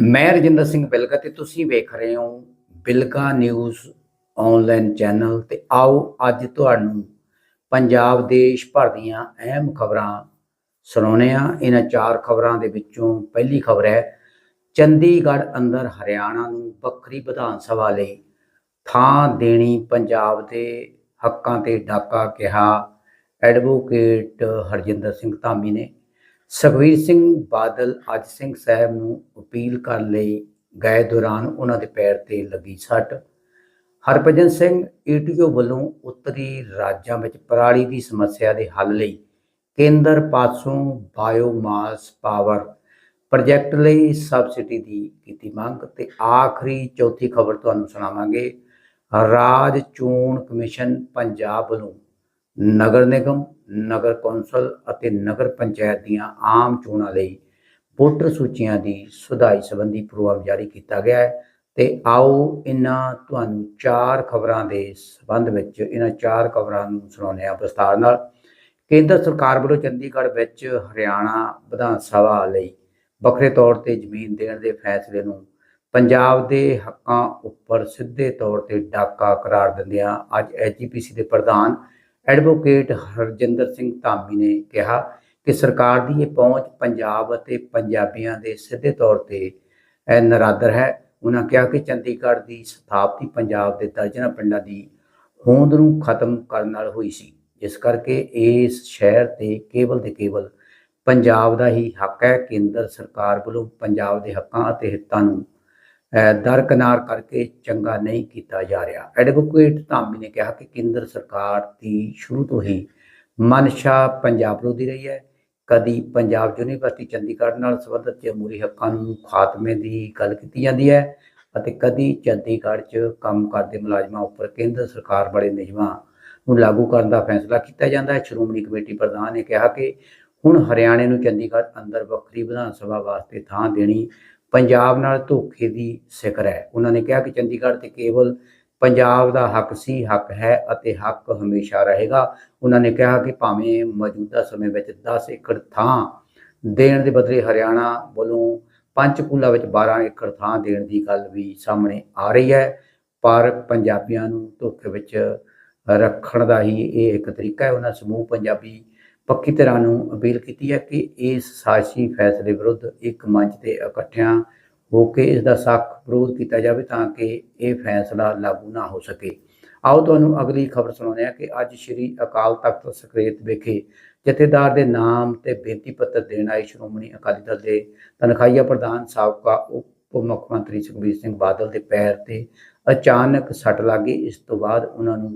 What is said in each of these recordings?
ਮੈਂ ਰਜਿੰਦਰ ਸਿੰਘ ਬਿਲਗਾ ਤੇ ਤੁਸੀਂ ਵੇਖ ਰਹੇ ਹੋ ਬਿਲਗਾ ਨਿਊਜ਼ ਆਨਲਾਈਨ ਚੈਨਲ ਤੇ ਆਓ ਅੱਜ ਤੁਹਾਨੂੰ ਪੰਜਾਬ ਦੇਸ਼ ਭਰ ਦੀਆਂ ਅਹਿਮ ਖਬਰਾਂ ਸੁਣਾਉਂਦੇ ਆ ਇਹਨਾਂ ਚਾਰ ਖਬਰਾਂ ਦੇ ਵਿੱਚੋਂ ਪਹਿਲੀ ਖਬਰ ਹੈ, ਚੰਡੀਗੜ੍ਹ ਅੰਦਰ ਹਰਿਆਣਾ ਨੂੰ ਵੱਖਰੀ ਵਿਧਾਨ ਸਭਾ ਲਈ ਥਾਂ ਦੇਣੀ ਪੰਜਾਬ ਦੇ ਹੱਕਾਂ ਤੇ ਡਾਕਾ ਕਿਹਾ। ਐਡਵੋਕੇਟ ਹਰਜਿੰਦਰ ਸਿੰਘ ਧਾਮੀ ਨੇ ਸੁਖਵੀਰ ਸਿੰਘ ਬਾਦਲ ਅੱਜ ਸਿੰਘ ਸਾਹਿਬ ਨੂੰ ਅਪੀਲ ਕਰਨ ਲਈ ਗਏ ਦੌਰਾਨ ਉਹਨਾਂ ਦੇ ਪੈਰ ਤੇ ਲੱਗੀ ਸੱਟ। ਹਰਭਜਨ ਸਿੰਘ ਈਟੀਓ ਵੱਲੋਂ ਉੱਤਰੀ ਰਾਜਾਂ ਵਿੱਚ ਪਰਾਲੀ ਦੀ ਸਮੱਸਿਆ ਦੇ ਹੱਲ ਲਈ ਕੇਂਦਰ ਪਾਸੋਂ ਬਾਇਓਮਾਸ ਪਾਵਰ ਪ੍ਰੋਜੈਕਟ ਲਈ ਸਬਸਿਡੀ ਦੀ ਕੀਤੀ ਮੰਗ ਤੇ ਆਖਰੀ ਚੌਥੀ ਖਬਰ ਤੁਹਾਨੂੰ ਸੁਣਾਵਾਂਗੇ। ਰਾਜ ਚੋਣ ਕਮਿਸ਼ਨ ਪੰਜਾਬ ਵੱਲੋਂ ਨਗਰ ਨਿਗਮ ਨਗਰ ਕੌਂਸਲ ਅਤੇ ਨਗਰ ਪੰਚਾਇਤ ਦੀਆਂ ਆਮ ਚੋਣਾਂ ਲਈ ਵੋਟਰ ਸੂਚੀਆਂ ਦੀ ਸੁਧਾਈ ਸੰਬੰਧੀ ਪ੍ਰੋਗਰਾਮ ਜਾਰੀ ਕੀਤਾ ਗਿਆ ਹੈ। ਤੇ ਆਓ ਇਹਨਾਂ ਤੁਹਾਨੂੰ ਚਾਰ ਖਬਰਾਂ ਦੇ ਸੰਬੰਧ ਵਿੱਚ, ਇਹਨਾਂ ਚਾਰ ਖਬਰਾਂ ਨੂੰ ਸੁਣਾਉਂਦੇ ਹਾਂ ਵਿਸਤਾਰ ਨਾਲ। ਕੇਂਦਰ ਸਰਕਾਰ ਵੱਲੋਂ ਚੰਡੀਗੜ੍ਹ ਵਿੱਚ ਹਰਿਆਣਾ ਵਿਧਾਨ ਸਭਾ ਲਈ ਵੱਖਰੇ ਤੌਰ ਤੇ ਜ਼ਮੀਨ ਦੇਣ ਦੇ ਫੈਸਲੇ ਨੂੰ ਪੰਜਾਬ ਦੇ ਹੱਕਾਂ ਉੱਪਰ ਸਿੱਧੇ ਤੌਰ ਤੇ ਡਾਕਾ ਕਰਾਰ ਦਿੰਦਿਆਂ ਅੱਜ ਐਜੀਪੀਸੀ ਦੇ ਪ੍ਰਧਾਨ ਐਡਵੋਕੇਟ ਹਰਜਿੰਦਰ ਸਿੰਘ ਧਾਮੀ ਨੇ ਕਿਹਾ ਕਿ ਸਰਕਾਰ ਦੀ ਇਹ ਪਹੁੰਚ ਪੰਜਾਬ ਅਤੇ ਪੰਜਾਬੀਆਂ ਦੇ ਸਿੱਧੇ ਤੌਰ ਤੇ ਨਰਾਦਰ ਹੈ। ਉਹਨਾਂ ਕਿਹਾ ਕਿ ਚੰਡੀਗੜ੍ਹ ਦੀ ਸਥਾਪਤੀ ਪੰਜਾਬ ਦੇ ਦਰਜਨਾਂ ਪਿੰਡਾਂ ਦੀ ਹੋਂਦ ਨੂੰ ਖਤਮ ਕਰਨ ਨਾਲ ਹੋਈ ਸੀ। ਜਿਸ ਕਰਕੇ ਇਸ ਸ਼ਹਿਰ ਤੇ ਕੇਵਲ ਤੇ ਕੇਵਲ ਪੰਜਾਬ ਦਾ ਹੀ ਹੱਕ ਹੈ। ਕੇਂਦਰ ਸਰਕਾਰ ਵੱਲੋਂ ਪੰਜਾਬ ਦੇ ਹੱਕਾਂ ਅਤੇ ਹਿੱਤਾਂ ਨੂੰ ਦਰਕਨਾਰ ਕਰਕੇ ਚੰਗਾ ਨਹੀਂ ਕੀਤਾ ਜਾ ਰਿਹਾ। ਐਡਵੋਕੇਟ ਧਾਮੀ ਨੇ ਕਿਹਾ ਕਿ ਕੇਂਦਰ ਸਰਕਾਰ ਦੀ ਸ਼ੁਰੂ ਤੋਂ ਹੀ ਮਨਸ਼ਾ ਪੰਜਾਬ ਵਿਰੋਧੀ ਰਹੀ ਹੈ। ਕਦੀ ਪੰਜਾਬ ਯੂਨੀਵਰਸਿਟੀ ਚੰਡੀਗੜ੍ਹ ਨਾਲ ਸੰਬੰਧਿਤ ਜਮਹੂਰੀ ਹੱਕਾਂ ਨੂੰ ਖਾਤਮੇ ਦੀ ਗੱਲ ਕੀਤੀ ਜਾਂਦੀ ਹੈ ਅਤੇ ਕਦੀ ਚੰਡੀਗੜ੍ਹ 'ਚ ਕੰਮ ਕਰਦੇ ਮੁਲਾਜ਼ਮਾਂ ਉੱਪਰ ਕੇਂਦਰ ਸਰਕਾਰ ਬੜੇ ਨਿਯਮਾਂ ਨੂੰ ਲਾਗੂ ਕਰਨ ਦਾ ਫੈਸਲਾ ਕੀਤਾ ਜਾਂਦਾ ਹੈ। ਸ਼੍ਰੋਮਣੀ ਕਮੇਟੀ ਪ੍ਰਧਾਨ ਨੇ ਕਿਹਾ ਕਿ ਹੁਣ ਹਰਿਆਣੇ ਨੂੰ ਚੰਡੀਗੜ੍ਹ ਅੰਦਰ ਵੱਖਰੀ ਵਿਧਾਨ ਸਭਾ ਵਾਸਤੇ ਥਾਂ ਦੇਣੀ ਪੰਜਾਬ ਨਾਲ ਧੋਖੇ ਦੀ ਸਿਖਰ ਹੈ। ਉਹਨਾਂ ਨੇ ਕਿਹਾ ਕਿ ਚੰਡੀਗੜ੍ਹ ਤੇ ਕੇਵਲ ਪੰਜਾਬ ਦਾ ਹੱਕ ਸੀ, ਹੱਕ ਹੈ ਅਤੇ ਹੱਕ ਹਮੇਸ਼ਾ ਰਹੇਗਾ। ਉਹਨਾਂ ਨੇ ਕਿਹਾ ਕਿ ਭਾਵੇਂ ਮੌਜੂਦਾ ਸਮੇਂ ਵਿੱਚ 10 ਏਕੜ ਥਾਂ ਦੇਣ ਦੇ ਬਦਲੇ ਹਰਿਆਣਾ ਵੱਲੋਂ ਪੰਚਕੂਲਾ ਵਿੱਚ 12 ਏਕੜ ਥਾਂ ਦੇਣ ਦੀ ਗੱਲ ਵੀ ਸਾਹਮਣੇ ਆ ਰਹੀ ਹੈ, ਪਰ ਪੰਜਾਬੀਆਂ ਨੂੰ ਧੋਖੇ ਵਿੱਚ ਰੱਖਣ ਦਾ ਹੀ ਇਹ ਇੱਕ ਤਰੀਕਾ ਹੈ। ਉਹਨਾਂ ਸਮੂਹ ਪੰਜਾਬੀ ਪੱਕੀ ਤਰ੍ਹਾਂ ਨੂੰ ਅਪੀਲ ਕੀਤੀ ਹੈ ਕਿ ਇਸ ਸਾਜ਼ਿਸ਼ੀ ਫੈਸਲੇ ਵਿਰੁੱਧ ਇੱਕ ਮੰਚ ਤੇ ਇਕੱਠਿਆਂ ਹੋ ਕੇ ਇਸ ਦਾ ਸਖਤ ਵਿਰੋਧ ਕੀਤਾ ਜਾਵੇ ਤਾਂ ਕਿ ਇਹ ਫੈਸਲਾ ਲਾਗੂ ਨਾ ਹੋ ਸਕੇ। ਆਓ ਤੁਹਾਨੂੰ ਅਗਲੀ ਖਬਰ ਸੁਣਾਉਂਦੇ ਹਾਂ ਕਿ ਅੱਜ ਸ੍ਰੀ ਅਕਾਲ ਤਖਤ ਸਕਰੇਤ ਵਿਖੇ ਜਥੇਦਾਰ ਦੇ ਨਾਮ ਤੇ ਬੇਨਤੀ ਪੱਤਰ ਦੇਣ ਆਏ ਸ਼੍ਰੋਮਣੀ ਅਕਾਲੀ ਦਲ ਦੇ ਤਨਖਾਹੀਆ ਪ੍ਰਧਾਨ ਸਾਬਕਾ ਉਪ ਮੁੱਖ ਮੰਤਰੀ ਸੁਖਬੀਰ ਸਿੰਘ ਬਾਦਲ ਦੇ ਪੈਰ ਤੇ ਅਚਾਨਕ ਸੱਟ ਲੱਗੀ ਇਸ ਤੋਂ ਬਾਅਦ ਉਹਨਾਂ ਨੂੰ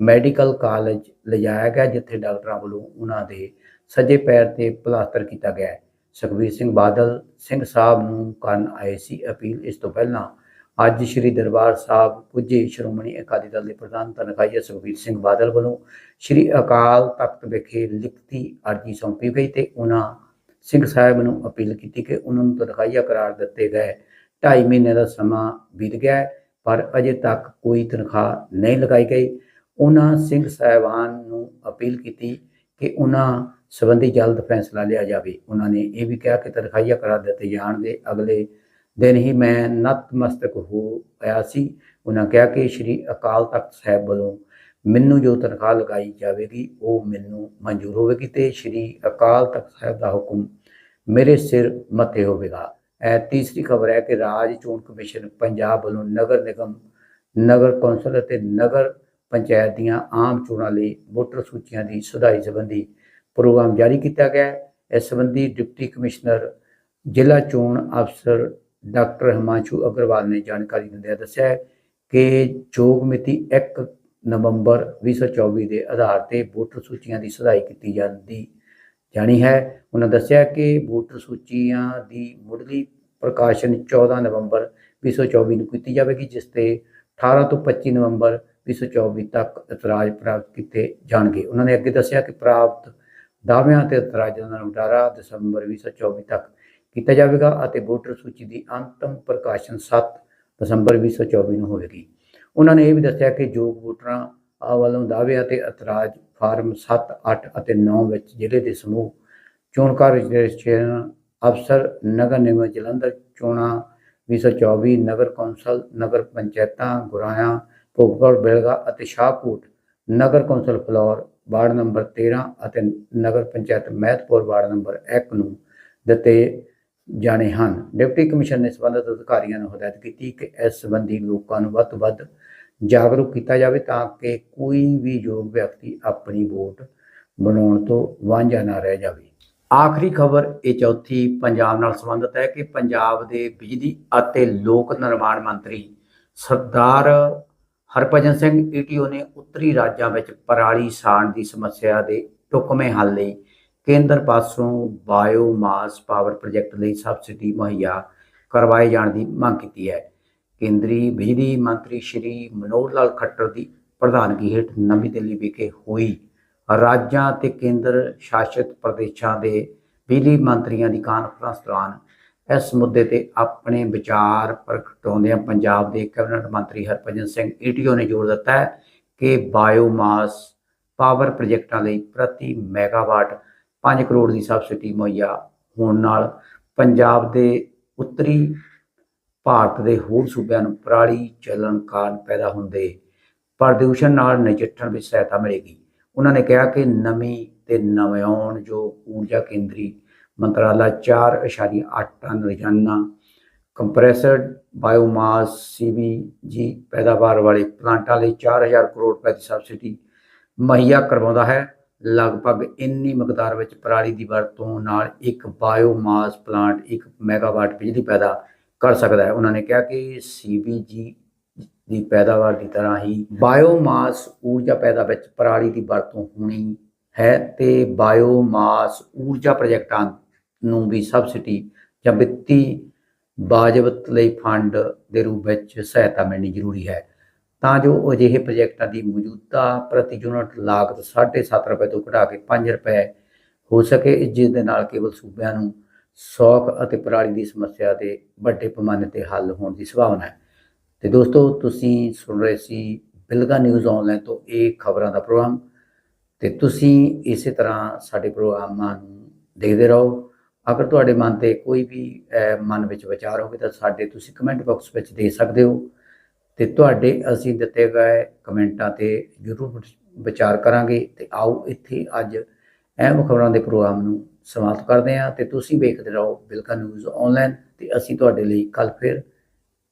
ਮੈਡੀਕਲ ਕਾਲਜ ਲਿਜਾਇਆ ਗਿਆ, ਜਿੱਥੇ ਡਾਕਟਰਾਂ ਵੱਲੋਂ ਉਹਨਾਂ ਦੇ ਸੱਜੇ ਪੈਰ ਤੇ ਪਲਾਸਟਰ ਕੀਤਾ ਗਿਆ ਸੁਖਬੀਰ ਸਿੰਘ ਬਾਦਲ, ਸਿੰਘ ਸਾਹਿਬ ਨੂੰ ਕਰਨ ਆਏ ਸੀ ਅਪੀਲ। ਇਸ ਤੋਂ ਪਹਿਲਾਂ ਅੱਜ ਸ੍ਰੀ ਦਰਬਾਰ ਸਾਹਿਬ ਪੁੱਜੇ ਸ਼੍ਰੋਮਣੀ ਅਕਾਲੀ ਦਲ ਦੇ ਪ੍ਰਧਾਨ ਤਨਖਾਹੀਆ ਸੁਖਬੀਰ ਸਿੰਘ ਬਾਦਲ ਵੱਲੋਂ ਸ੍ਰੀ ਅਕਾਲ ਤਖਤ ਵਿਖੇ ਲਿਖਤੀ ਅਰਜੀ ਸੌਂਪੀ ਗਈ ਤੇ ਉਹਨਾਂ ਸਿੰਘ ਸਾਹਿਬ ਨੂੰ ਅਪੀਲ ਕੀਤੀ ਕਿ ਉਹਨਾਂ ਨੂੰ ਤਨਖਾਹੀਆ ਕਰਾਰ ਦਿੱਤੇ ਗਏ। 2.5 ਮਹੀਨੇ ਦਾ ਸਮਾਂ ਬੀਤ ਗਿਆ ਪਰ ਅਜੇ ਤੱਕ ਕੋਈ ਤਨਖਾਹ ਨਹੀਂ ਲਗਾਈ ਗਈ। ਉਹਨਾਂ ਸਿੰਘ ਸਾਹਿਬਾਨ ਨੂੰ ਅਪੀਲ ਕੀਤੀ ਕਿ ਉਹਨਾਂ ਸੰਬੰਧੀ ਜਲਦ ਫੈਸਲਾ ਲਿਆ ਜਾਵੇ। ਉਹਨਾਂ ਨੇ ਇਹ ਵੀ ਕਿਹਾ ਕਿ ਤਨਖਾਹੀਆ ਕਰਾ ਦਿੱਤੇ ਜਾਣ ਦੇ। ਅਗਲੇ ਦਿਨ ਹੀ ਮੈਂ ਨਤਮਸਤਕ ਹੋ ਆਇਆ ਸੀ। ਉਹਨਾਂ ਕਿਹਾ ਕਿ ਸ੍ਰੀ ਅਕਾਲ ਤਖਤ ਸਾਹਿਬ ਵੱਲੋਂ ਮੈਨੂੰ ਜੋ ਤਨਖਾਹ ਲਗਾਈ ਜਾਵੇਗੀ, ਉਹ ਮੈਨੂੰ ਮਨਜ਼ੂਰ ਹੋਵੇਗੀ ਤੇ ਸ੍ਰੀ ਅਕਾਲ ਤਖਤ ਸਾਹਿਬ ਦਾ ਹੁਕਮ ਮੇਰੇ ਸਿਰ ਮੱਥੇ ਹੋਵੇਗਾ। ਇਹ ਤੀਸਰੀ ਖਬਰ ਹੈ ਕਿ ਰਾਜ ਚੋਣ ਕਮਿਸ਼ਨ ਪੰਜਾਬ ਵੱਲੋਂ ਨਗਰ ਨਿਗਮ, ਨਗਰ ਕੌਂਸਲ ਅਤੇ ਨਗਰ ਪੰਚਾਇਤ ਦੀਆਂ ਆਮ ਚੋਣਾਂ ਲਈ ਵੋਟਰ ਸੂਚੀਆਂ ਦੀ ਸੁਧਾਈ ਸੰਬੰਧੀ ਪ੍ਰੋਗਰਾਮ ਜਾਰੀ ਕੀਤਾ ਗਿਆ ਹੈ। ਇਸ ਸੰਬੰਧੀ ਡਿਪਟੀ ਕਮਿਸ਼ਨਰ, ਜ਼ਿਲ੍ਹਾ ਚੋਣ ਅਫਸਰ ਡਾਕਟਰ ਹਿਮਾਂਸ਼ੂ ਅਗਰਵਾਲ ਨੇ ਜਾਣਕਾਰੀ ਦਿੰਦਿਆਂ ਦੱਸਿਆ ਕਿ ਯੋਗ ਮਿਤੀ 1 ਨਵੰਬਰ 2024 ਦੇ ਆਧਾਰ ਤੇ ਵੋਟਰ ਸੂਚੀਆਂ ਦੀ ਸੁਧਾਈ ਕੀਤੀ ਜਾਂਦੀ, ਜਾਣੀ ਹੈ। ਉਹਨਾਂ ਦੱਸਿਆ ਕਿ ਵੋਟਰ ਸੂਚੀਆਂ ਦੀ ਮੁੱਢਲੀ ਪ੍ਰਕਾਸ਼ਨ 14 ਨਵੰਬਰ 2024 ਨੂੰ ਕੀਤੀ ਜਾਵੇਗੀ, ਜਿਸ ਤੇ 18 ਤੋਂ 25 ਨਵੰਬਰ 2024 ਤੱਕ ਇਤਰਾਜ਼ ਪ੍ਰਾਪਤ ਕੀਤੇ ਜਾਣਗੇ। ਉਹਨਾਂ ਨੇ ਅੱਗੇ ਦੱਸਿਆ ਕਿ ਪ੍ਰਾਪਤ ਦਾਅਵਿਆਂ ਤੇ ਇਤਰਾਜ਼ਾਂ ਦਾ ਨਿਪਟਾਰਾ ਦਸੰਬਰ 2024 ਤੱਕ ਕੀਤਾ ਜਾਵੇਗਾ ਅਤੇ ਵੋਟਰ ਸੂਚੀ ਦੀ ਅੰਤਮ ਪ੍ਰਕਾਸ਼ਨ 7 ਦਸੰਬਰ 2024 ਨੂੰ ਹੋਵੇਗੀ। ਉਹਨਾਂ ਨੇ ਇਹ ਵੀ ਦੱਸਿਆ ਕਿ ਯੋਗ ਵੋਟਰਾਂ ਆ ਵੱਲੋਂ ਦਾਅਵੇ ਅਤੇ ਇਤਰਾਜ਼ ਫਾਰਮ 7 8 ਅਤੇ 9 ਵਿੱਚ ਜ਼ਿਲ੍ਹੇ ਦੇ ਸਮੂਹ ਚੋਣ ਕਾਰਜ ਰਜਿਸਟ੍ਰੇਸ਼ਨ ਅਫਸਰ, ਨਗਰ ਨਿਗਮ ਜਲੰਧਰ ਚੋਣਾਂ 224 ਨਗਰ ਕੌਂਸਲ, ਨਗਰ ਪੰਚਾਇਤਾਂ, ਗੁਰਾਇਆ ਭੋਗਪੁਰ ਬੇਲਗਾ ਅਤੇ ਸ਼ਾਹਕੋਟ ਨਗਰ ਕੌਂਸਲ ਫਲੋਰ ਵਾਰਡ ਨੰਬਰ 13 ਅਤੇ ਨਗਰ ਪੰਚਾਇਤ ਮਹਿਤਪੁਰ ਵਾਰਡ ਨੰਬਰ 1 ਨੂੰ ਦਿੱਤੇ ਜਾਣੇ ਹਨ। ਡਿਪਟੀ ਕਮਿਸ਼ਨ ਨੇ ਸੰਬੰਧਿਤ ਅਧਿਕਾਰੀਆਂ ਨੂੰ ਹਦਾਇਤ ਕੀਤੀ ਕਿ ਇਸ ਸੰਬੰਧੀ ਲੋਕਾਂ ਨੂੰ ਵੱਧ ਤੋਂ ਵੱਧ ਜਾਗਰੂਕ ਕੀਤਾ ਜਾਵੇ ਤਾਂ ਕਿ ਕੋਈ ਵੀ ਯੋਗ ਵਿਅਕਤੀ ਆਪਣੀ ਵੋਟ ਬਣਾਉਣ ਤੋਂ ਵਾਂਝਾ ਨਾ ਰਹਿ ਜਾਵੇ। ਆਖਰੀ ਖਬਰ ਇਹ ਚੌਥੀ, ਪੰਜਾਬ ਨਾਲ ਸੰਬੰਧਿਤ ਹੈ ਕਿ ਪੰਜਾਬ ਦੇ ਬਿਜਲੀ ਅਤੇ ਲੋਕ ਨਿਰਮਾਣ ਮੰਤਰੀ ਸਰਦਾਰ ਹਰਭਜਨ ਸਿੰਘ ਈਟੀਓ ਨੇ ਉੱਤਰੀ ਰਾਜਾਂ ਵਿੱਚ ਪਰਾਲੀ ਸਾੜ ਦੀ ਸਮੱਸਿਆ ਦੇ ਢੁਕਵੇਂ ਹੱਲ ਲਈ ਕੇਂਦਰ ਪਾਸੋਂ ਬਾਇਓਮਾਸ ਪਾਵਰ ਪ੍ਰੋਜੈਕਟ ਲਈ ਸਬਸਿਡੀ ਮੁਹੱਈਆ ਕਰਵਾਏ ਜਾਣ ਦੀ ਮੰਗ ਕੀਤੀ ਹੈ। ਕੇਂਦਰੀ ਬਿਜਲੀ ਮੰਤਰੀ ਸ਼੍ਰੀ ਮਨੋਹਰ ਲਾਲ ਖੱਟਰ ਦੀ ਪ੍ਰਧਾਨਗੀ ਹੇਠ ਨਵੀਂ ਦਿੱਲੀ ਵਿਖੇ ਹੋਈ। ਰਾਜਾਂ ਤੇ ਕੇਂਦਰ ਸ਼ਾਸਿਤ ਪ੍ਰਦੇਸ਼ਾਂ ਦੇ ਬਿਜਲੀ ਮੰਤਰੀਆਂ ਦੀ ਕਾਨਫਰੰਸ ਦੌਰਾਨ ਇਸ ਮੁੱਦੇ ਤੇ ਆਪਣੇ ਵਿਚਾਰ ਪ੍ਰਗਟਾਉਂਦਿਆਂ ਪੰਜਾਬ ਦੇ ਕੈਬਨਿਟ ਮੰਤਰੀ ਹਰਭਜਨ ਸਿੰਘ ਈਟੀਓ ਨੇ ਜ਼ੋਰ ਦਿੱਤਾ ਹੈ ਕਿ ਬਾਇਓਮਾਸ ਪਾਵਰ ਪ੍ਰੋਜੈਕਟਾਂ ਲਈ ਪ੍ਰਤੀ ਮੈਗਾਵਾਟ 5 ਕਰੋੜ ਦੀ ਸਬਸਿਡੀ ਮੁਹੱਈਆ ਹੋਣ ਨਾਲ ਪੰਜਾਬ ਦੇ ਉੱਤਰੀ ਭਾਰਤ ਦੇ ਹੋਰ ਸੂਬਿਆਂ ਨੂੰ ਪਰਾਲੀ ਚੱਲਣ ਕਾਰਨ ਪੈਦਾ ਹੁੰਦੇ ਪ੍ਰਦੂਸ਼ਣ ਨਾਲ ਨਜਿੱਠਣ ਵਿੱਚ ਸਹਾਇਤਾ ਮਿਲੇਗੀ। ਉਹਨਾਂ ਨੇ ਕਿਹਾ ਕਿ ਨਵੀਂ ਤੇ ਨਵਿਆਉਣ ਜੋ ਊਰਜਾ ਕੇਂਦਰੀ ਮੰਤਰਾਲਾ 4.8 ਟਨ ਰੋਜ਼ਾਨਾ, ਕੰਪਰੈਸਡ ਬਾਇਓਮਾਸ ਸੀਬੀਜੀ ਪੈਦਾਵਾਰ ਵਾਲੇ ਪਲਾਂਟਾਂ ਲਈ 4000 ਕਰੋੜ ਰੁਪਏ ਦੀ ਸਬਸਿਡੀ ਮੁਹੱਈਆ ਕਰਵਾਉਂਦਾ ਹੈ। ਲਗਭਗ ਇੰਨੀ ਮਕਦਾਰ ਵਿੱਚ ਪਰਾਲੀ ਦੀ ਵਰਤੋਂ ਨਾਲ ਇੱਕ ਬਾਇਓਮਾਸ ਪਲਾਂਟ 1 ਮੈਗਾਵਾਟ ਬਿਜਲੀ ਪੈਦਾ ਕਰ ਸਕਦਾ ਹੈ। ਉਹਨਾਂ ਨੇ ਕਿਹਾ ਕਿ ਸੀਬੀਜੀ ਦੀ ਪੈਦਾਵਾਰ ਦੀ ਤਰ੍ਹਾਂ ਹੀ ਬਾਇਓਮਾਸ ਊਰਜਾ ਪੈਦਾ ਵਿੱਚ ਪਰਾਲੀ ਦੀ ਵਰਤੋਂ ਹੋਣੀ ਹੈ ਤੇ ਬਾਇਓਮਾਸ ਊਰਜਾ ਪ੍ਰੋਜੈਕਟਾਂ ਨੂੰ ਵੀ ਸਬਸਿਡੀ ਜਾਂ ਵਿੱਤੀ ਬਾਜਵਤ ਲਈ ਫੰਡ ਦੇ ਰੂਪ ਵਿੱਚ ਸਹਾਇਤਾ ਮਿਲਣੀ ਜ਼ਰੂਰੀ ਹੈ। ਤਾਂ ਜੋ ਅਜਿਹੇ ਪ੍ਰੋਜੈਕਟਾਂ ਦੀ ਮੌਜੂਦਾ ਪ੍ਰਤੀ ਯੂਨਿਟ ਲਾਗਤ 7.5 ਰੁਪਏ ਤੋਂ ਘਟਾ ਕੇ 5 ਰੁਪਏ ਹੋ ਸਕੇ, ਜਿਸ ਦੇ ਨਾਲ ਕੇਵਲ ਸੂਬਿਆਂ ਨੂੰ ਸੌਖ ਅਤੇ ਪਰਾਲੀ ਦੀ ਸਮੱਸਿਆ ਦੇ ਵੱਡੇ ਪੈਮਾਨੇ ਤੇ ਹੱਲ ਹੋਣ ਦੀ ਸੰਭਾਵਨਾ ਹੈ। ਤੇ ਦੋਸਤੋ, ਤੁਸੀਂ ਸੁਣ ਰਹੇ ਸੀ ਬਿਲਗਾ ਨਿਊਜ਼ ਆਨਲਾਈਨ ਤੋਂ ਇਹ ਖਬਰਾਂ ਦਾ ਪ੍ਰੋਗਰਾਮ। ਤੇ ਤੁਸੀਂ ਇਸੇ ਤਰ੍ਹਾਂ ਸਾਡੇ ਪ੍ਰੋਗਰਾਮਾਂ ਨੂੰ ਦੇਖਦੇ ਰਹੋ। ਅਗਰ ਤੁਹਾਡੇ ਮਨ ਤੇ ਕੋਈ ਵੀ ਮਨ ਵਿੱਚ ਵਿਚਾਰ ਹੋਵੇ ਤਾਂ ਸਾਡੇ ਤੁਸੀਂ ਕਮੈਂਟ ਬਾਕਸ ਵਿੱਚ ਦੇ ਸਕਦੇ ਹੋ। ਤੇ ਤੁਹਾਡੇ ਅਸੀਂ ਦਿੱਤੇ ਗਏ ਕਮੈਂਟਾਂ ਤੇ ਜ਼ਰੂਰ ਵਿਚਾਰ ਕਰਾਂਗੇ। ਤੇ ਆਓ ਇੱਥੇ ਅੱਜ ਅਹਿਮ ਖਬਰਾਂ ਦੇ ਪ੍ਰੋਗਰਾਮ ਨੂੰ ਸਮਾਪਤ ਕਰਦੇ ਹਾਂ। ਤੇ ਤੁਸੀਂ ਵੇਖਦੇ ਰਹੋ ਬਿਲਕਾ ਨਿਊਜ਼ ਆਨਲਾਈਨ ਤੇ ਅਸੀਂ ਤੁਹਾਡੇ ਲਈ ਕੱਲ ਫਿਰ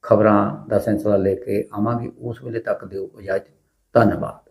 ਖਬਰਾਂ ਦਾ ਸਿਲਸਿਲਾ ਲੈ ਕੇ ਆਵਾਂਗੇ। ਉਸ ਵੇਲੇ ਤੱਕ ਦਿਓ ਇਜਾਜ਼ਤ। ਧੰਨਵਾਦ।